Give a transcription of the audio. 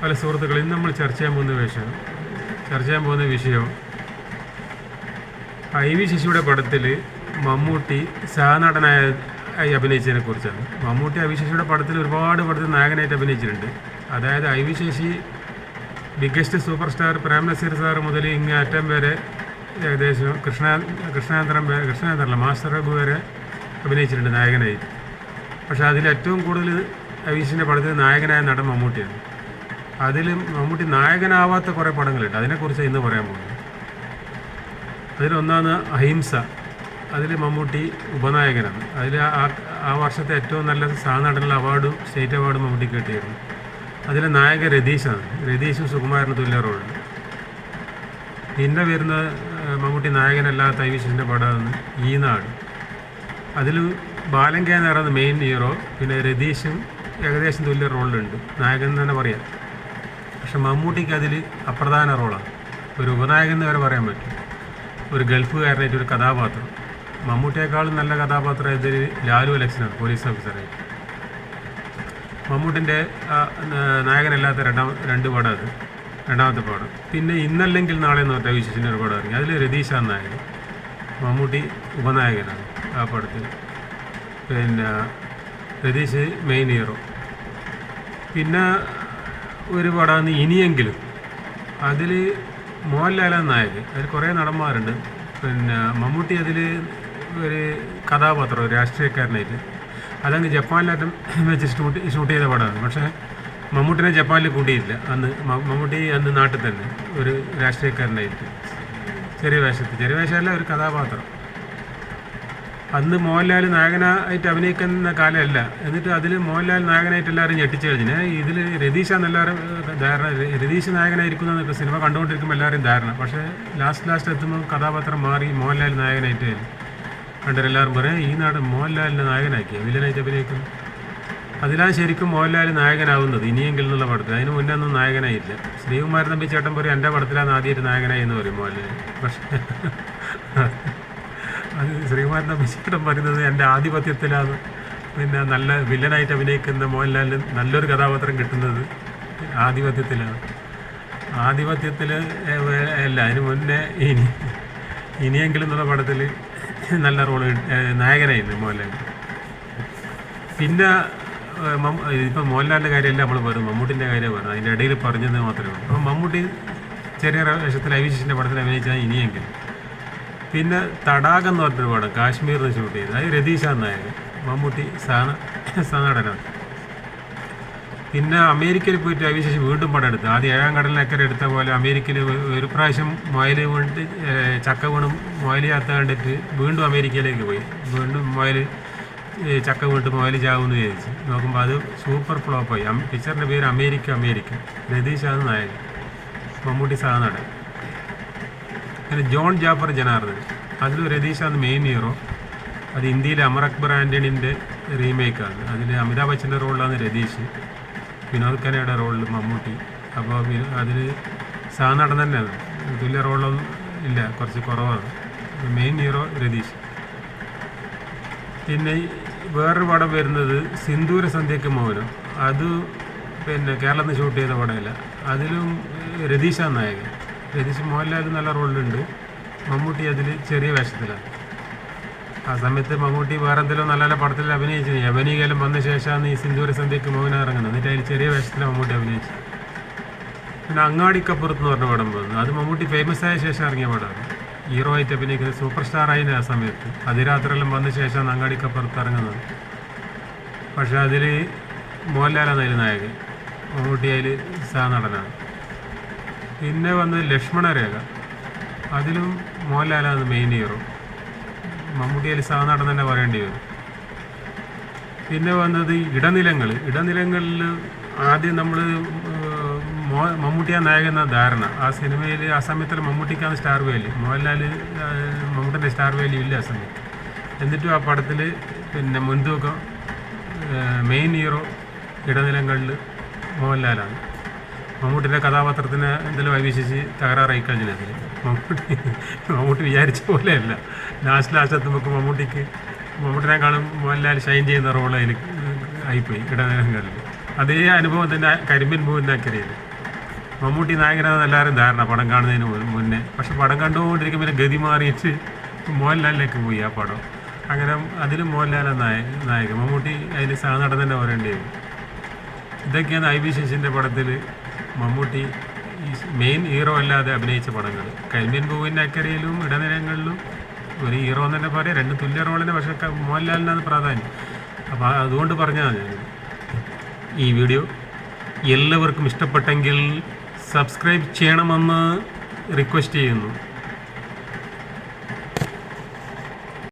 പല സുഹൃത്തുക്കളും ഇന്ന് നമ്മൾ ചർച്ച ചെയ്യാൻ പോകുന്ന വിഷയം. ചർച്ച ചെയ്യാൻ പോകുന്ന വിഷയം ഐ വി ശശിയുടെ പടത്തിൽ മമ്മൂട്ടി സഹനടനായ ആയി അഭിനയിച്ചതിനെ കുറിച്ചാണ്. മമ്മൂട്ടി ഐ വി ശശിയുടെ പടത്തിൽ ഒരുപാട് പടത്തിൽ നായകനായിട്ട് അഭിനയിച്ചിട്ടുണ്ട്. അതായത് I V Sasi biggest super star Prem Nazir sir മുതൽ ഇങ്ങ് അറ്റം വരെ ഏകദേശം കൃഷ്ണ കൃഷ്ണാന്തരം വരെ കൃഷ്ണാന്തരല്ല മാസ്റ്റർ റഘു വരെ അഭിനയിച്ചിട്ടുണ്ട് നായകനായി പക്ഷേ അതിൽ ഏറ്റവും കൂടുതൽ ഐ വി ശശിന്റെ പടത്തിൽ നായകനായ നടൻ മമ്മൂട്ടിയാണ്. അതിൽ മമ്മൂട്ടി നായകനാവാത്ത കുറേ പടങ്ങളുണ്ട്. അതിനെക്കുറിച്ച് ഇന്ന് പറയാൻ പോകുന്നത് അതിലൊന്നാണ് അഹിംസ. അതിൽ മമ്മൂട്ടി ഉപനായകനാണ്. അതിൽ ആ ആ വർഷത്തെ ഏറ്റവും നല്ല സഹനടനുള്ള അവാർഡും സ്റ്റേറ്റ് അവാർഡും മമ്മൂട്ടി കിട്ടിയിരുന്നു. അതിലെ നായകൻ രതീഷാണ് രതീഷും സുകുമാരന് തുല്യ റോളുണ്ട് പിന്നെ വരുന്ന മമ്മൂട്ടി നായകനല്ലാത്ത ഐ വിശേഷിന്റെ പടമാണ് ഈ നാട് അതിൽ എന്ന് പറയുന്നത് മെയിൻ ഹീറോ പിന്നെ രതീഷും ഏകദേശം തുല്യ റോളിലുണ്ട് നായകൻ എന്ന് തന്നെ പറയാം. പക്ഷെ മമ്മൂട്ടിക്ക് അതിൽ അപ്രധാന റോളാണ്. ഒരു ഉപനായകൻ എന്ന് വരെ പറയാൻ പറ്റും. ഒരു ഗൾഫുകാരനായിട്ട് ഒരു കഥാപാത്രം. മമ്മൂട്ടിയേക്കാളും നല്ല കഥാപാത്രം ഇതിൽ ലാലു അലക്സിനാണ് പോലീസ് ഓഫീസറെ മമ്മൂട്ടിന്റെ നായകനല്ലാത്ത രണ്ടാം രണ്ട് പടം അത്. രണ്ടാമത്തെ പടം. പിന്നെ ഇന്നല്ലെങ്കിൽ നാളെ എന്ന് പറഞ്ഞ വിശേഷിന്റെ ഒരു പടം ഇറങ്ങി. അതിൽ രതീഷാണ് നായകൻ. മമ്മൂട്ടി ഉപനായകനാണ് ആ പടത്തിൽ. പിന്നെ രതീഷ് മെയിൻ ഹീറോ പിന്നെ ഒരു പടമാണ് ഇനിയെങ്കിലും അതിൽ മോഹൻലാലാണ് നായകൻ. അതിൽ കുറേ നടന്മാരുണ്ട്. പിന്നെ മമ്മൂട്ടി അതിൽ ഒരു കഥാപാത്രം രാഷ്ട്രീയക്കാരനായിട്ട്. അതങ്ങ് ജപ്പാനിലായിട്ടും വെച്ച് ഷൂട്ട് ഷൂട്ട് ചെയ്ത പടമാണ്. പക്ഷേ മമ്മൂട്ടിനെ ജപ്പാനിൽ കൂട്ടിയില്ല അന്ന് മമ്മൂട്ടി അന്ന് നാട്ടിൽ തന്നെ ഒരു രാഷ്ട്രീയക്കാരനായിട്ട്. ചെറിയ വേഷത്തിൽ. ചെറിയ വേഷമല്ല ഒരു കഥാപാത്രം. അന്ന് മോഹൻലാൽ നായകനായിട്ട് അഭിനയിക്കുന്ന കാലമല്ല. എന്നിട്ട് അതിൽ മോഹൻലാൽ നായകനായിട്ട് എല്ലാവരും ഞെട്ടിച്ചു കഴിഞ്ഞാൽ ഇതിൽ രതീഷാന്ന് എല്ലാവരും ധാരണ. രതീഷ് നായകനായിരിക്കുന്നതൊക്കെ സിനിമ കണ്ടുകൊണ്ടിരിക്കുമ്പോൾ എല്ലാവരും ധാരണ. പക്ഷേ ലാസ്റ്റ് ലാസ്റ്റ് എത്തുമ്പോൾ കഥാപാത്രം മാറി മോഹൻലാൽ നായകനായിട്ട് കണ്ടവർ എല്ലാവരും പറയും ഈ നാട് മോഹൻലാലിനെ നായകനാക്കിയ? വില്ലനായിട്ട് അഭിനയിക്കും? അതിലാണ് ശരിക്കും മോഹൻലാൽ നായകനാവുന്നത് ഇനിയെങ്കിലും എന്നുള്ള പടത്തിൽ. അതിന് മുന്നേ ഒന്നും നായകനായില്ല. ശ്രീകുമാരൻ തമ്പി ചേട്ടൻ പറയും എന്റെ പടത്തിലാണ് ആദ്യമായിട്ട് നായകനായി എന്ന് പറയും മോഹൻലാൽ. പക്ഷേ അത് ശ്രീകുമാരൻ തമ്പി ചേട്ടൻ പറയുന്നത് എന്റെ ആധിപത്യത്തിലാണ്. പിന്നെ നല്ല വില്ലനായിട്ട് അഭിനയിക്കുന്ന മോഹൻലാലിന് നല്ലൊരു കഥാപാത്രം കിട്ടുന്നത് ആധിപത്യത്തിലാണ്. ആധിപത്യത്തിൽ അല്ല അതിന് മുന്നേ ഇനി ഇനിയെങ്കിലും എന്നുള്ള പടത്തിൽ നല്ല റോൾ നായകനായിരുന്നു മോഹൻലാൽ. പിന്നെ ഇപ്പം മോഹൻലാലിന്റെ കാര്യമല്ല നമ്മൾ പറയുന്നത് മമ്മൂട്ടിന്റെ കാര്യം പറയുന്നത്. അതിന്റെ ഇടയിൽ പറഞ്ഞത് മാത്രമേ ഉള്ളൂ. അപ്പം മമ്മൂട്ടി ചെറിയ വേഷത്തിൽ ഐവിശേഷിന്റെ പടത്തിൽ അഭിനയിച്ചാൽ ഇനിയെങ്കിലും പിന്നെ തടാകം എന്ന് പറഞ്ഞൊരു പടം കാശ്മീരിൽ ഷൂട്ട് ചെയ്തത് അത് രതീഷാണ് നായകൻ. മമ്മൂട്ടി സാന സനടനാണ് പിന്നെ അമേരിക്കയിൽ പോയിട്ട് അവിശേഷം വീണ്ടും പടം എടുത്തു. ആദ്യം ഏഴാം കടലിനക്കരെ എടുത്ത പോലെ അമേരിക്കയിൽ ഒരു പ്രാവശ്യം മുയൽ വീണ്ട് ചക്ക വീണും മുയൽ ചാത്ത കണ്ടിട്ട് വീണ്ടും അമേരിക്കയിലേക്ക് പോയി. വീണ്ടും മുയൽ ചക്ക വീണിട്ട് മുയൽ ചാവുമെന്ന് വിചാരിച്ചു. നോക്കുമ്പോൾ അത് സൂപ്പർ ഫ്ലോപ്പായി. പിക്ചറിന്റെ പേര് അമേരിക്ക അമേരിക്ക. രതീഷാണ് നായകൻ. മമ്മൂട്ടി സാധനടൻ പിന്നെ ജോൺ ജാഫർ ജനാർദ്ദൻ. അതിൽ രതീഷ് ആണ് മെയിൻ ഹീറോ അത് ഇന്ത്യയിലെ അമർ അക്ബർ ആന്റണിന്റെ റീമേക്കാണ് അതിൽ അമിതാഭ് ബച്ചന്റെ റോളിലാണ് രതീഷ്. വിനോദ് ഖന്നയുടെ റോളിൽ മമ്മൂട്ടി. അപ്പോൾ അതിൽ സാനടൻ തന്നെയാണ്. തുല്യ റോളൊന്നും ഇല്ല. കുറച്ച് കുറവാണ്. Main hero Ratheesh. പിന്നെ വേറൊരു പടം വരുന്നത് സിന്ദൂര സന്ധ്യയ്ക്ക് മൗനം അത് പിന്നെ കേരളത്തിൽ ഷൂട്ട് ചെയ്ത പടമില്ല. അതിലും രതീഷാണ് നായകൻ. രതീഷ് മോഹൻലാൽ നല്ല റോളിലുണ്ട്. മമ്മൂട്ടി അതിൽ ചെറിയ വേഷത്തിലാണ്. ആ സമയത്ത് മമ്മൂട്ടി വേറെ എന്തെങ്കിലും നല്ല നല്ല പടത്തിൽ അഭിനയിച്ചു. യവനികയിലും വന്ന ശേഷമാണ് ഈ സിന്ദൂര സന്ധ്യയ്ക്ക് മോഹൻ ഇറങ്ങുന്നത് എന്നിട്ട് അതിൽ ചെറിയ വേഷത്തിൽ മമ്മൂട്ടി അഭിനയിച്ചു. പിന്നെ അങ്ങാടിക്കപ്പുറത്ത് എന്ന് പറഞ്ഞ പടം പോകുന്നു അത് മമ്മൂട്ടി ഫേമസ് ആയ ശേഷം ഇറങ്ങിയ പടമാണ്. ഹീറോ ആയിട്ട് അഭിനയിക്കുന്നത് സൂപ്പർ സ്റ്റാർ ആയിന് ആ സമയത്ത്. അതിരാത്രിയെല്ലാം വന്ന ശേഷമാണ് അങ്ങാടിക്കപ്പുറത്ത് ഇറങ്ങുന്നത്. പക്ഷേ അതിൽ മോഹൻലാലാണ് അതിൽ നായകൻ. മമ്മൂട്ടി അതിൽ സഹനടനാണ്. പിന്നെ വന്നത് ലക്ഷ്മണരേഖ അതിലും മോഹൻലാലാണ് മെയിൻ ഹീറോ മമ്മൂട്ടി അതിൽ സഹനടൻ തന്നെ പറയേണ്ടി വരും. പിന്നെ വന്നത് ഇടനിലങ്ങൾ ഇടനിലങ്ങളിൽ ആദ്യം നമ്മൾ മമ്മൂട്ടിയാ നായകൻ എന്ന ധാരണ. ആ സിനിമയിൽ ആ സമയത്തിൽ മമ്മൂട്ടിക്കാണ് സ്റ്റാർ വാല്യൂ മോഹൻലാൽ മമ്മൂട്ടിന്റെ സ്റ്റാർ വാല്യൂ ഇല്ല ആ സമയത്ത്. എന്നിട്ടും ആ പടത്തിൽ പിന്നെ മുൻതൂക്കം മെയിൻ ഹീറോ ഇടനിലങ്ങളിൽ മോഹൻലാലാണ്. മമ്മൂട്ടിന്റെ കഥാപാത്രത്തിന് എന്തെങ്കിലും വൈവിശേഷി തകരാറായി കഴിഞ്ഞതിൽ മമ്മൂട്ടി മമ്മൂട്ടി വിചാരിച്ച പോലെയല്ല. ലാസ്റ്റ് ലാസ്റ്റ് എത്തുമ്പോൾ മമ്മൂട്ടിക്ക് മമ്മൂട്ടിനെക്കാളും മോഹൻലാൽ ഷൈൻ ചെയ്യുന്ന റോൾ അതിൽ ആയിപ്പോയി ഇടനേരങ്ങളിൽ അതേ അനുഭവം തന്നെ കരിമ്പിൻ പൂവിന്റെ അക്കരയിൽ മമ്മൂട്ടി നായകനാണെന്ന് എല്ലാവരും ധാരണ പടം കാണുന്നതിന് മുന്നേ. പക്ഷെ പടം കണ്ടുകൊണ്ടിരിക്കുമ്പോൾ ഗതി മാറിയിട്ട് മോഹൻലാലിലേക്ക് പോയി ആ പടം. അങ്ങനെ അതിലും മോഹൻലാലാണ് നായ നായകൻ. മമ്മൂട്ടി അതിൽ സഹനടൻ തന്നെ പറയേണ്ടി വരും. ഇതൊക്കെയാണ് ഐ ബി ശശിന്റെ പടത്തിൽ മമ്മൂട്ടി മെയിൻ ഹീറോ അല്ലാതെ അഭിനയിച്ച പടങ്ങൾ കരിമീൻ പൂവിന്റെ അക്കരയിലും ഇടനിലങ്ങളിലും ഒരു ഹീറോ എന്ന് തന്നെ പറയാം. രണ്ട് തുല്യ റോളിന് പക്ഷേ മോഹൻലാലിനാണ് പ്രാധാന്യം. അപ്പോൾ അതുകൊണ്ട് പറഞ്ഞതാണ് ഞാൻ. ഈ വീഡിയോ എല്ലാവർക്കും ഇഷ്ടപ്പെട്ടെങ്കിൽ സബ്സ്ക്രൈബ് ചെയ്യണമെന്ന് റിക്വസ്റ്റ് ചെയ്യുന്നു.